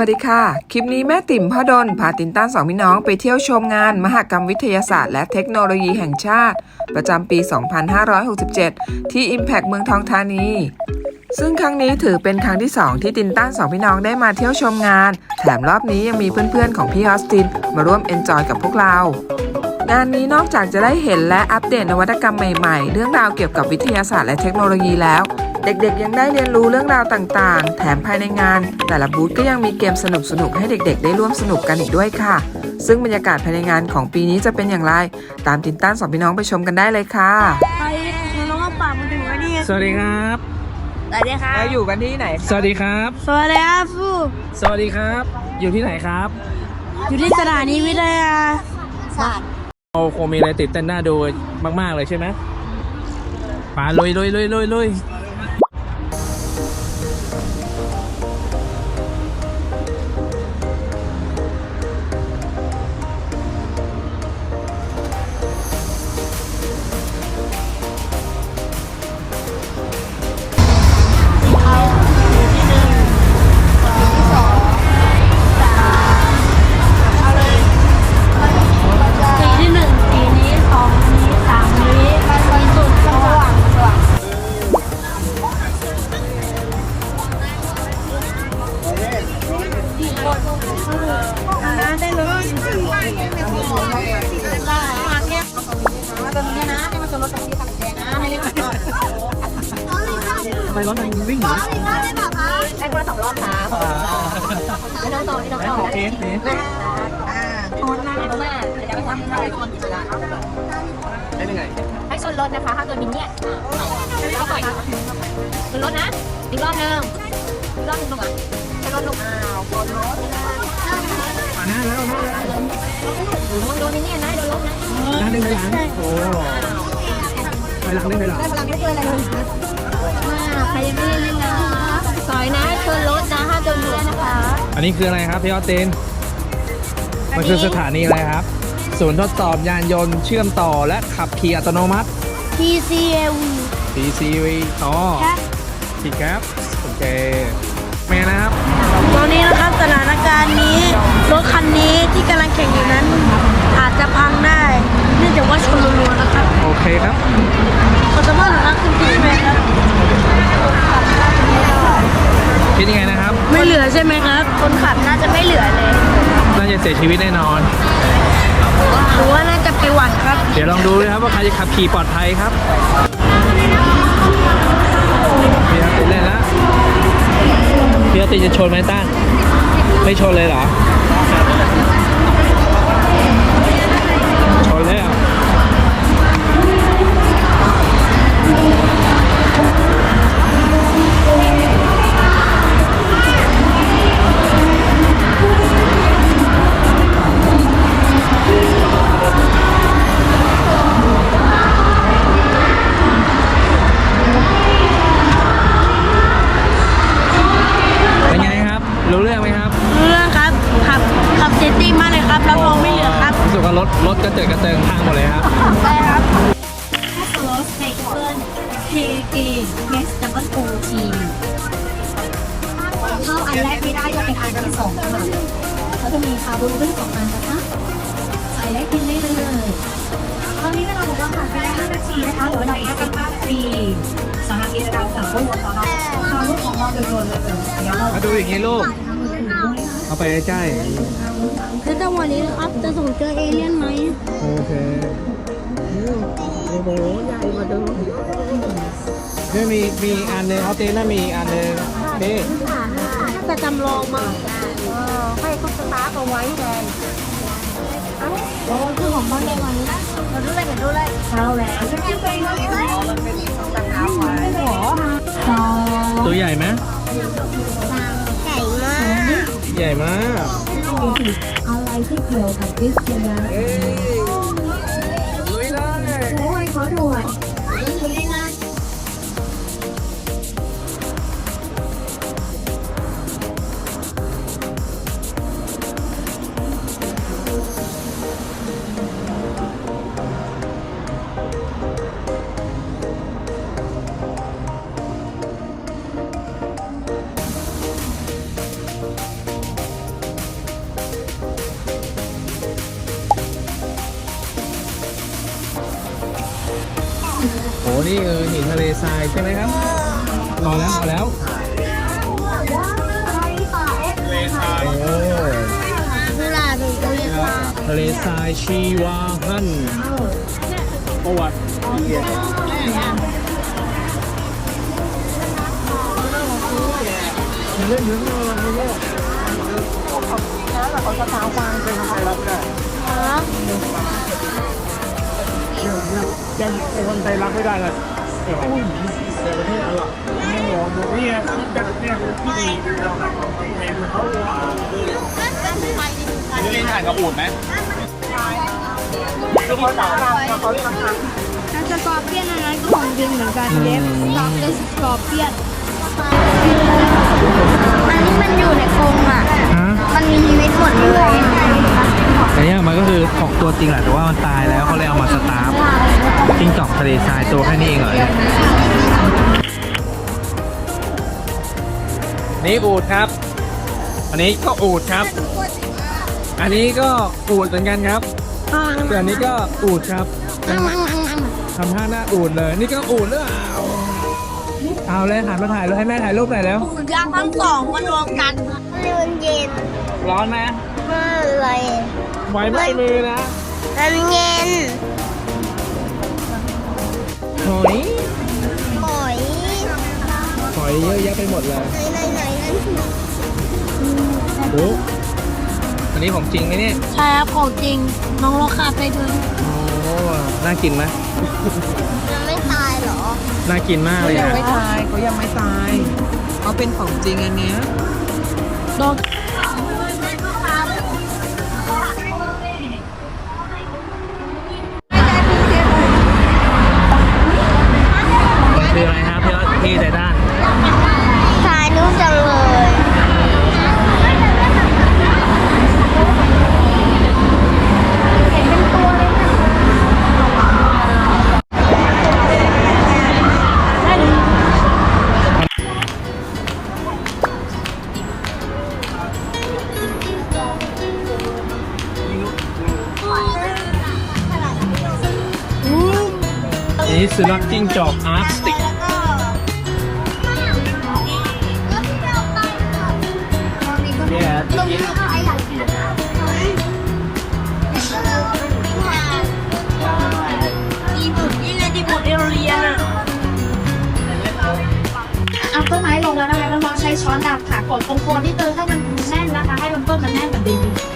วัสดีค่ะ คลิปนี้แม่ติ่มพ่อดนพาตินต้านสองพี่น้องไปเที่ยวชมงาน มหกรรมวิทยาศาสตร์และเทคโนโลยีแห่งชาติ ประจำปี 2567 ที่ Impact เมืองทองธานี ซึ่งครั้งนี้ถือเป็นครั้งที่ 2 ที่ตินต้านสองพี่น้องได้มาเที่ยวชมงาน แถมรอบนี้ยังมีเพื่อนๆ ของพี่ออสติน มาร่วมเอนจอยกับพวกเรา งานนี้นอกจากจะได้เห็นและอัปเดตนวัตกรรมใหม่ๆ เรื่องราวเกี่ยวกับวิทยาศาสตร์และเทคโนโลยีแล้ว เด็กๆยังได้เรียนรู้เรื่องราวต่างๆ แถมภายในงาน แต่ละบูธก็ยังมีเกมสนุกๆให้เด็กๆ ได้ร่วมสนุกกันอีกด้วยค่ะ ซึ่งบรรยากาศภายในงานของปีนี้จะเป็นอย่างไร ตามตินต้านสองพี่น้องไปชมกันได้เลยค่ะไปน้องเอาปากมาถึงไว้นี่สวัสดีครับ สวัสดีครับแล้วอยู่กันที่ไหน สวัสดีครับ สวัสดีครับฟูสวัสดีครับ อยู่ที่ไหนครับ อยู่ที่สถานีวิทยาศาสตร์เราคงมีอะไรติดเต้นหน้าดูมาก ๆ เลยใช่ไหมไปลุยลุยลุยลุยลุย ไปหลังดึงไปหลังได้พลังไม่ช่วยอะไรเลยมาใครยังไม่เล่นนะสอยนะชนรถนะถ้าโดนรถนะคะอันนี้คืออะไรครับพี่ออสติน มันคือสถานีอะไรครับ ศูนย์ทดสอบยานยนต์เชื่อมต่อและขับขี่อัตโนมัติ TCAV PCV อ๋อพี่แคปโอเคเมย์นะครับ ตอนนี้นะครับสถานการณ์นี้รถคันนี้ที่กำลังแข่งอยู่นั้น อาจจะพังได้ เนื่องจากว่าชนรัวๆนะครับ โอเคครับ ขอสัมภาษณ์หน่อยครับคุณพี่แมนครับ คิดยังไงนะครับ ไม่เหลือใช่ไหมครับ คนขับน่าจะไม่เหลือเลย น่าจะเสียชีวิตแน่นอน หรือว่าน่าจะไปหวั่นครับ เดี๋ยวลองดูนะครับว่าใครจะขับขี่ปลอดภัยครับพี่ครับเล่นแล้วพี่ติจะชนไหมตั้งไม่ชนเลยเหรอ มเลยเดี๋ยวเรามาดูอย่างนี้ลูก เอาไปใกล้แล้วจังหวะนี้นะครับจะส่งเจอเอเลี่ยนไหมๆโอเคโอ้โหใหญ่มาดูเนี่ยมีมีอันหนึงเอาตีน่ามีอีกอันหนึงนี่จะจำลองมาให้เขาสตาร์ทเอาไว้แทนเอ้าโอ้คือของบ้านในวันนี้เราดูเลยเห็นดูเลยเอาแล้วจะกินไปเลยมันเป็นตังเอาไว้หรอสองตัวใหญ่ไหมไก่มาก ใหญ่มากอะไรที่เกี่ยวกับดิสนีย์เอ้ยลุยเลยโอ้ยขอด่วน นี่เออหินทะเลทรายใช่ไหมครับรอแล้วรอแล้วโอ้ทะเลทรายชีวาฮันประวัติเล่นเรื่องอะไรเนี่เขาสถาบันเป็นใครรับได้ ยังคนไทยรับไม่ได้เลยเดี๋ยวประเทศอะไรไม่หลงนี่ไงจัดเนี่ยที่ดีเขาเล่นถ่ายกับอูดไหมแล้วสกอร์เปียนอันนั้นก็ของจริงเหมือนกันเล็บสกอร์เป็นสกอร์เปียนอันนี้มันอยู่ในกรงอะฮะมันมีชีวิตหมดเลย อันนี้มันก็คือของตัวจริงแหละแต่ว่ามันตายแล้วเขาเลยเอามาสตาร์ฟจิ้งจอกทะเลทรายตัวแค่นี้เองเหรอเนี่ยนี่อูดครับ อันนี้ก็อูดครับ อันนี้ก็อูดเหมือนกันครับแต่อันนี้ก็อูดครับทำท่าหน้าอูดเลย นี่ก็อูดหรือเปล่าเอาเลยหันมาถ่ายรูปให้แม่ถ่ายรูปหน่อยแล้วยางทั้งสองมารวมกันมันเย็นร้อนไหม มากเลยไว้ไม่มือนะมันเย็นหอยหอยหอยเยอะแยะไปหมดเลยไหนไหนไหนนั่นโอ้อันนี้ของจริงไหมเนี่ยใช่ครับของจริง น้องโลคาไปดูโอ้น่ากินไหมยังไม่ตายเหรอ น่ากินมากเลยยังอะไม่ตายเขายังไม่ตายเขาเป็นของจริงอันเนี้ยโดนมัน สุนัขจิ้งจอกอาร์ตสติกเนี่ยที่กินดีบุดนี่ไงดีบุดเอเรียนอะเอาต้นไม้ลงแล้วนะคะน้องๆใช้ช้อนดับค่ะกดโคนๆที่เติมให้มันแน่นนะคะ ให้มันต้นมันแน่นเหมือนเดิ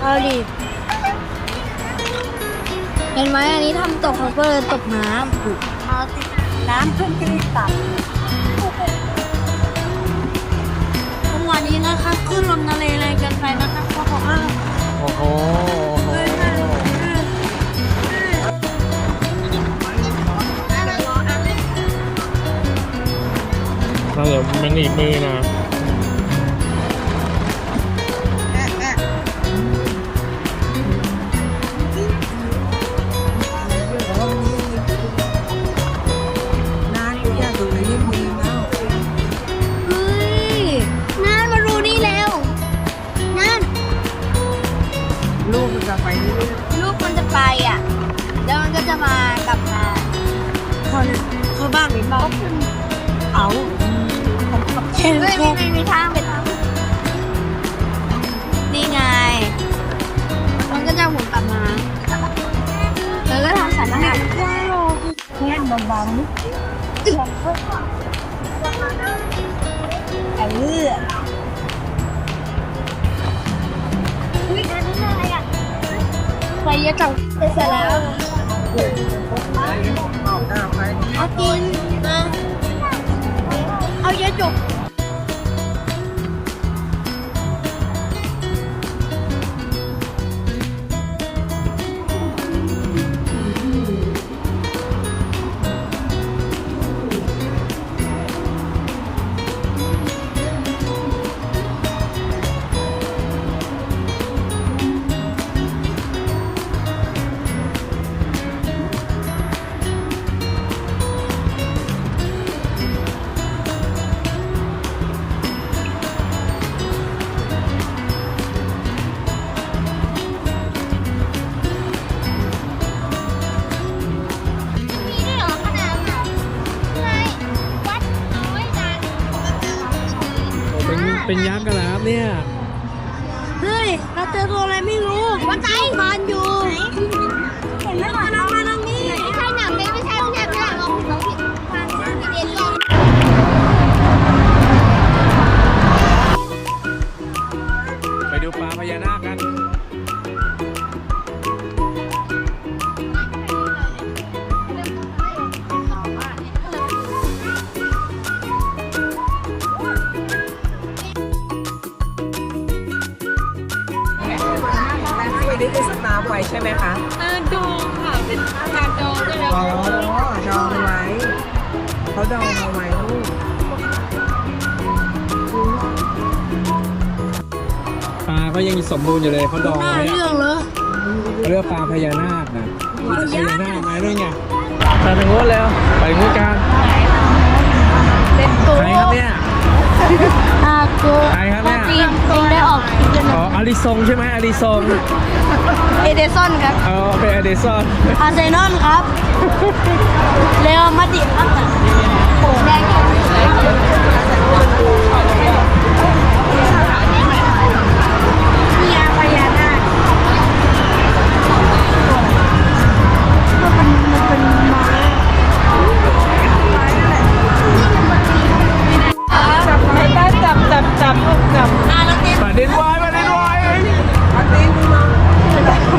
เอาดิ เห็นไหมอันนี้ทำตกเขาก็เลยตกน้ำเอาติดน้ำขึ้นกรีดตับจังหวะนี้นะคะขึ้นลมทะเลแรงเกินไปนะคะเพราะเขาอ้างโอ้โหเราเดี๋ยวมันหนีบมือนะ เขาเขาบ้างหรือเปล่าเอาเห็นไหมไม่มีทางไปทางนี่ไง มันก็จะหมุนกลับมาแล้วก็ทำสัญญาณแค่เบาๆเอออุ้ยอันนี้อะไรอะไปเยอะจังเสร็จแล้ว เอากินนะเอาเยอะจุก นนี้คือสตาร์ฟไว้ใช่ไหมคะเออดองค่ะเป็นการดองใช่ไหมอ๋อดองไว้เขาดองเอาไว้ลูกปลาก็ยังสมบูรณ์อยู่เลยเขาดองน่าไว้เรื่อะองเลยเขาเรียกว่าปลาพญานาคนะพญานาคไงด้วยไงไปถึงนู้นแล้วไปถึงนู้นกันเป็นตัวใครครับเนี่ยอากูใครครับเนี่ยจริงจริงได้ออกคลิปด้วยอ๋ออาริซงใช่ไหมอาริซง เอเดซอนครับเออเป็นอเดซอนอาร์เซนอลครับเรอัลมาดริดครับโอ้แดงนี่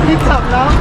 ที่จับแล้ว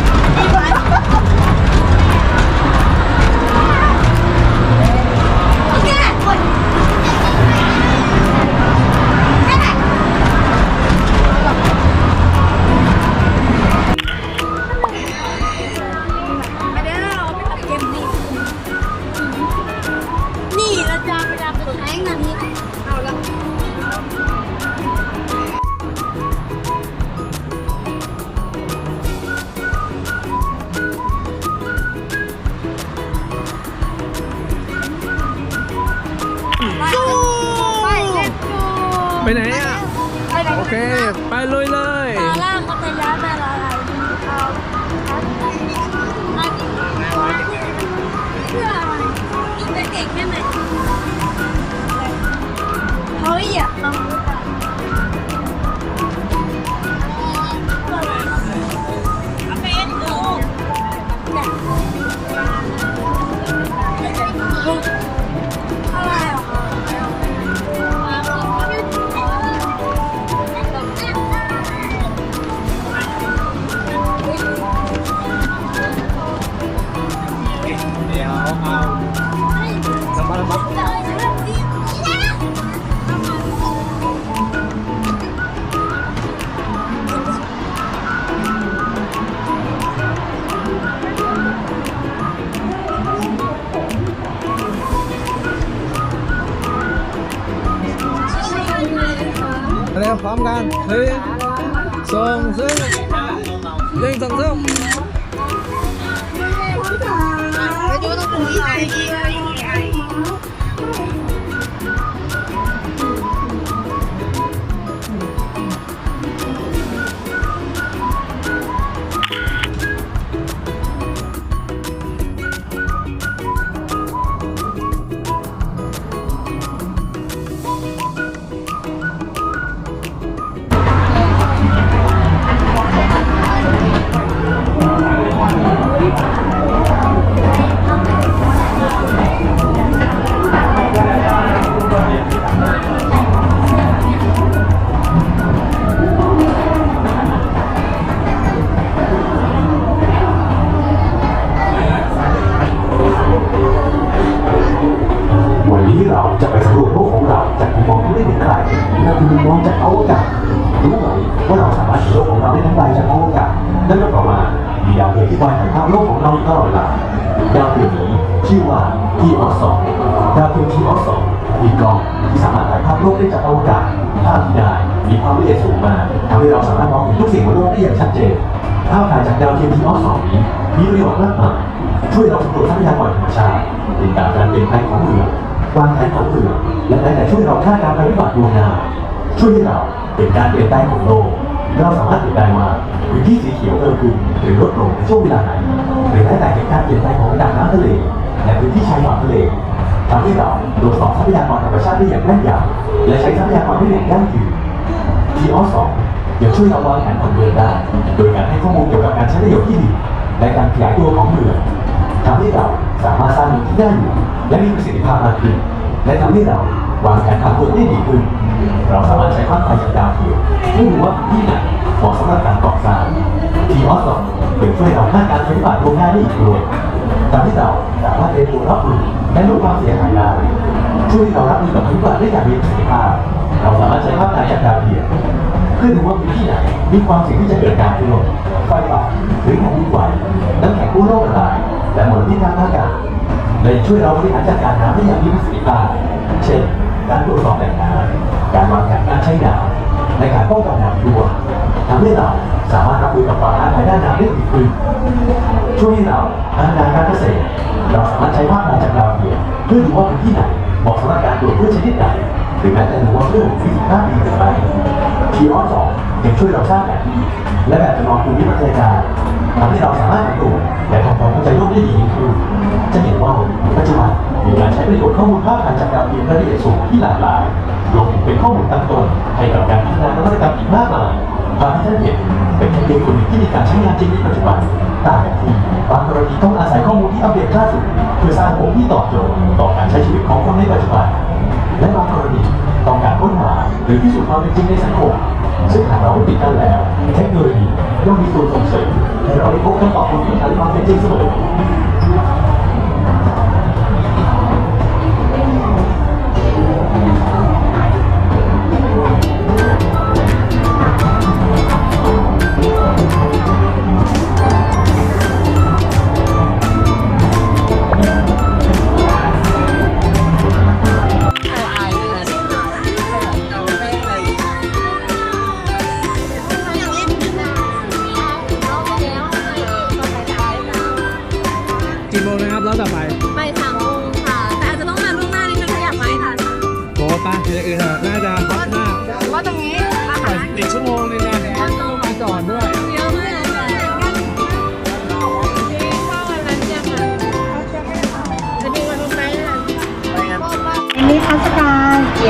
ใครนั่นคือมุมมองจากอกาศรู้ไหมว่าเราสามารถเห็นโลกของเราได้ทั้งไกลจากอกาศนั่นก็ต่อมามีดาวเทียมที่คอยถ่ายภาพโลกของเราตลอดเวลาดาวเทียมนี้ชื่อว่าทีออสองดาวเทียมทีออสองมีกล้องที่สามารถถ่ายภาพโลกได้จากอวกาศภาพที่ได้มีความละเอียดสูงมากทำให้เราสามารถมองเห็นทุกสิ่งบนโลกได้อย่างชัดเจนภาพถ่ายจากดาวเทียมทีออสองนี้มีประโยชน์มากมายช่วยเราสำรวจทรัพยากรธรรมชาติติดตามการเปลี่ยนแปลงของเมือง วางแผนของเมืองและแม้แต่ช่วยเราคาดการณ์ภัยพิบัติดวงหน้าช่วยให้เราเป็นการเปลี่ยนแปลงของโลกเราสามารถเห็นได้ว่าพื้นที่สีเขียวเพิ่มขึ้นหรือลดลงในช่วงเวลาไหนหรือแม้แต่เหตุการณ์เปลี่ยนแปลงของระดับน้ำทะเลและพื้นที่ชายฝั่งทะเลทำให้เราตรวจสอบทรัพยากรธรรมชาติได้อย่างแม่นยำและใช้ทรัพยากรได้อย่างยั่งยืนทีออสองยังช่วยเราวางแผนผังเมืองได้ โดยการให้ข้อมูลเกี่ยวกับการใช้ประโยชน์ที่ดินและการขยายตัวของเมืองทำให้เราสามารถสร้างเมืองที่น่าอยู่ และมีประสิทธิภาพมากขึ้นและทำให้เราวางแผนผังเมืองได้ดีขึ้น เราสามารถใช้ภาพถ่ายจากดาวเทียมเพื่อรู้ว่าที่ไหนเหมาะสำหรับการก่อสร้างทีออสองยังช่วยเราคาดการณ์ภัยพิบัติล่วงหน้าได้อีกด้วยทำให้เราสามารถเรียนรู้รับมือและลดความเสียหายได้ช่วยให้เรารับมือกับภัยพิบัติได้อย่างมีประสิทธิภาพ เราสามารถใช้ภาพถ่ายจากดาวเทียมเพื่อดูว่าพื้นที่ไหนมีความเสี่ยงที่จะเกิดการรั่วไฟป่าหรือแผ่นดินไหวน้ำแข็งกู้โลกละลายและมลพิษทางอากาศ และยังช่วยเราบริหารจัดการน้ำได้อย่างมีประสิทธิภาพเช่น การตรวจสอบแหล่งน้ำการวางแผนการใช้น้ำในการป้องกันน้ำท่วมทำให้เราสามารถรับมือกับปัญหาภายด้านน้ำได้ดีขึ้นช่วยให้เราพัฒนาการเกษตร เราสามารถใช้ภาพถ่าจากดาวเทียมเพื่อดูว่าพื้นที่ไหนเหมาะสำหรับการปลูกพืชชนิดไหนหรือแม้แต่ดูว่าพืชมีสิบห้าปีหรือไม่ทีออสองยังช่วยเราสร้างแผนที่และแบบจำลองภูมิประเทศการทำให้เราสามารถปรับตัวและทำความเข้าใจโลกได้ดียิ่ง ประโยชน์ข้อมูลภาพถ่ายจากดาวเทียมระละเอียดสูงที่หลากหลายรวมถึงเป็นข้อมูลตั้งต้นให้กับการพัฒนานวัตกรรมอีกมากมายภาพที่ท่านเห็นเป็นเพียงคนหนึ่งที่มีการใช้งานจริงในปัจจุบันต่างกันที่บางกรณีต้องอาศัยข้อมูลที่อัปเดตล่าสุดเพื่อสร้างระบบที่ตอบโจทย์ต่อการใช้ชีวิตของคนในปัจจุบัน และบางกรณีต้องการค้นหาหรือพิสูจน์ความเป็นจริงในสังคมซึ่งหากเราไม่ปิดกั้นแล้ว เทคโนโลยีย่อมมีส่วนส่งเสริมให้เราได้พบคำตอบบนพื้นฐานความเป็นจริงเสมอ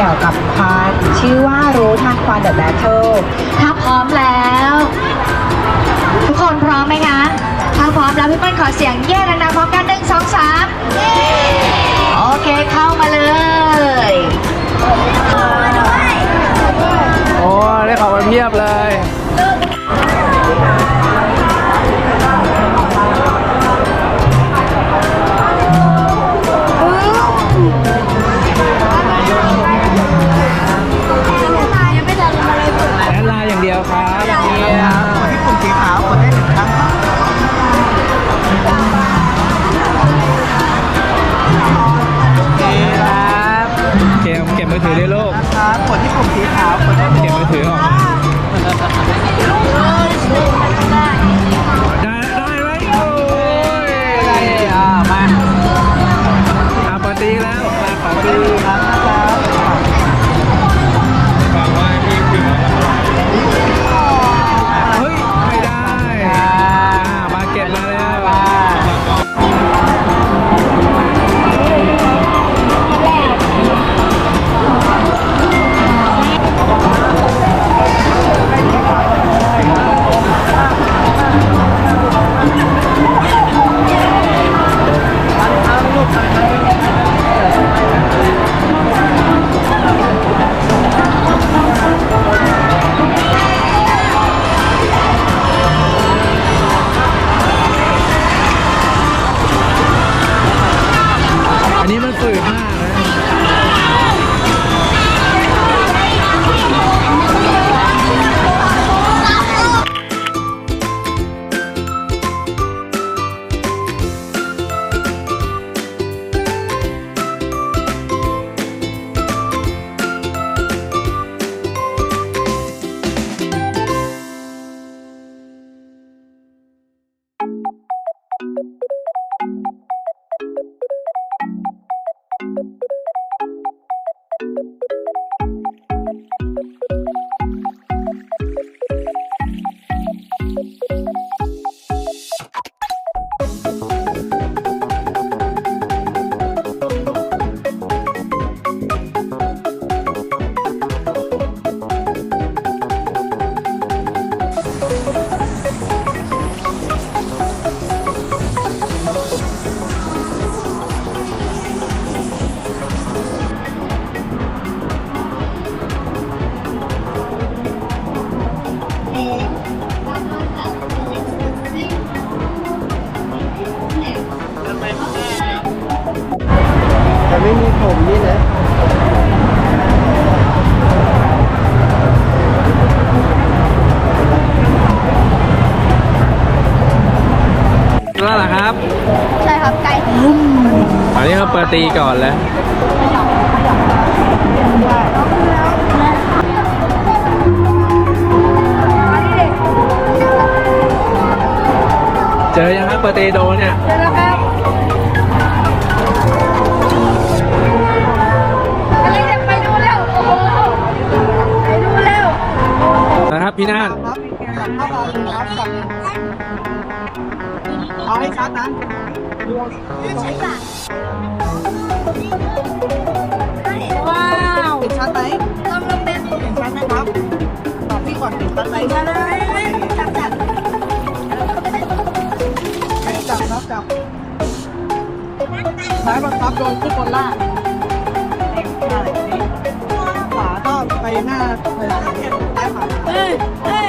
การเกี่ยวกับควันชื่อว่ารู้ทันควันเดอะแบทเทิลถ้าพร้อมแล้ว ทุกคนพร้อมไหมคะ ถ้าพร้อมแล้วพี่เปิ้ลขอเสียงเย่ดังๆพร้อมกันหนึ่งสองสามโอเคเข้ามาเลย โอ้ ได้ของมาเพียบเลย เจอยังครับเปิดตีโดนเนี่ยเจอแล้วครับอะไรจะไปดูแล้วโอ้โหไปดูแล้วนะครับพี่นาฏครับมีเกมแบบเข้ามาเลยครับกับเอาให้ชัดนะ ว้าวเห็นชัดไหมต้องลงเป็นเห็นชัดไหมครับตอบพี่ก่อนเห็นชัดไหมจับจับจับจับครับจับซ้ายบังคับโดนขึ้นบนล่างขวาก็ไปหน้าไปหลังซ้ายขวา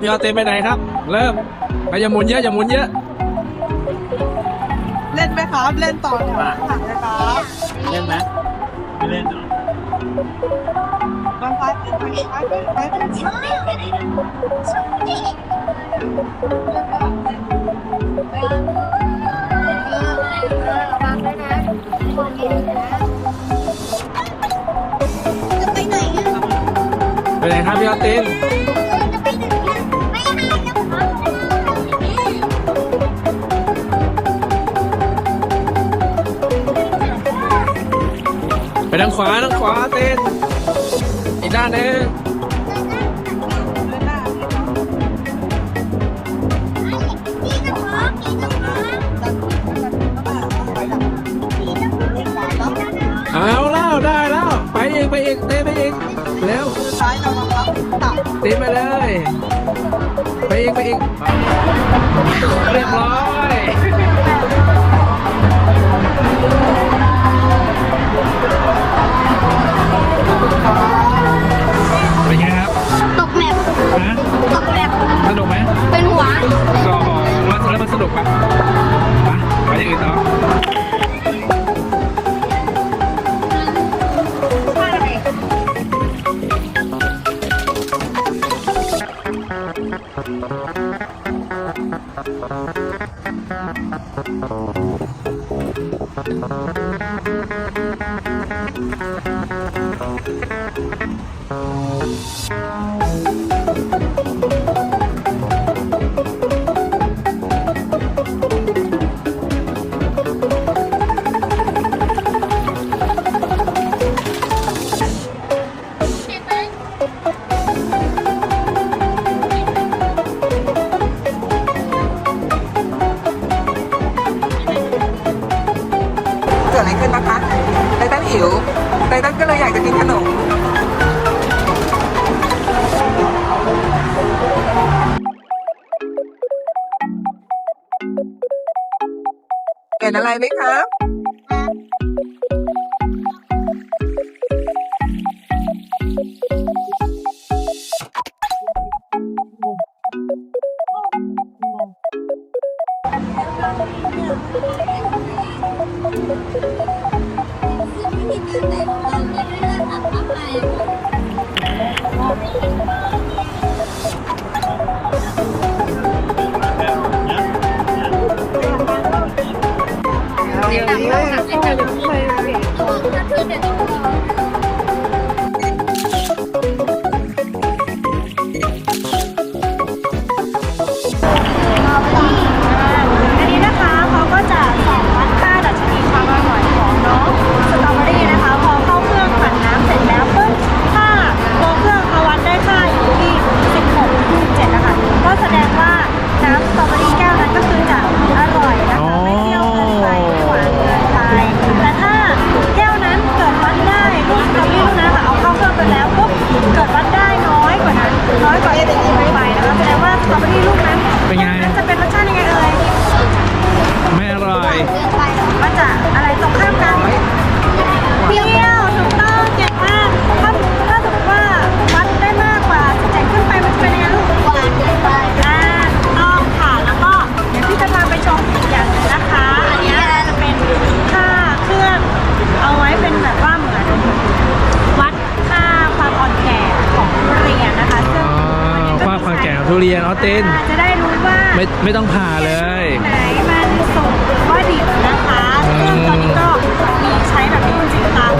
เอาไงครับพี่ออสเต้นไปไหนครับ เริ่มไปอย่าหมุนเยอะอย่าหมุนเยอะเล่นไหมครับ เล่นต่อแถวหลังเลยครับเล่นไหมไม่เล่นเหรอบางไฟไปไปไปไปไปจะไปไหนอะไปไหนครับพี่ออสเต้น ทางขวาทางขวาเต้นอีกด้านนึงเอาแล้วได้แล้ว ไปอีกไปอีกเต้นไปอีกเร็วซ้ายเราตับเต้นไปเลย ไปอีกไปอีกเรียบร้อย ไเห็นอะไรไหม ต้น จะได้รู้ว่าไม่ไม่ต้องผ่าเลย ไหนมันส่งว่าดิบนะคะเครื่องตอนนี้ก็มีใช้แบบนี้จริงๆตาม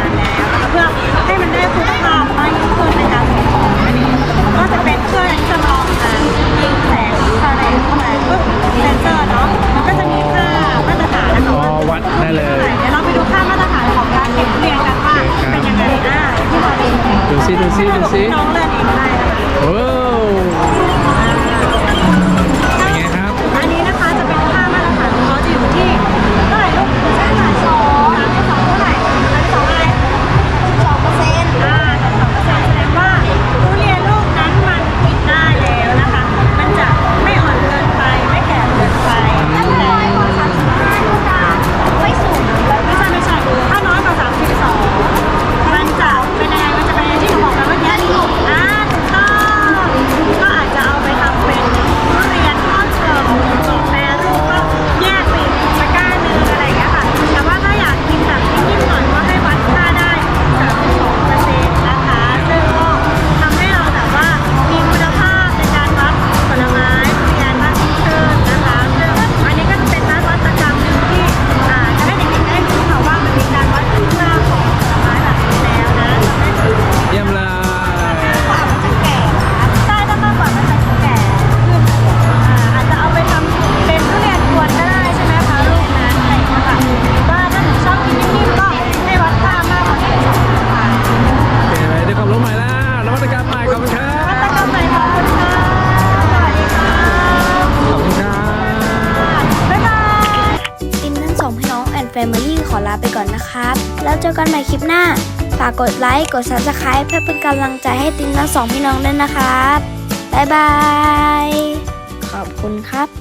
านแล้วเพื่อให้มันได้คุณภาพมากยิ่งขึ้นในการส่งของอันนี้ก็จะเป็นเครื่องที่จำลองการยิงแสงแสงเข้ามาปุ๊บเซนเซอร์เนาะมันก็จะมีค่ามาตรฐานนะคะอ๋อวัดได้เลย เดี๋ยวเราไปดูค่ามาตรฐานของการเก็บเรียงกันว่าเป็นยังไงอะที่เราเอง ดูซิดูซิดูซิ น้องเล่นเได้ กดไลค์ กด subscribe เพื่อเป็นกำลังใจให้ติมทั้งสองพี่น้องด้วยนะครับ บ๊ายบาย ขอบคุณครับ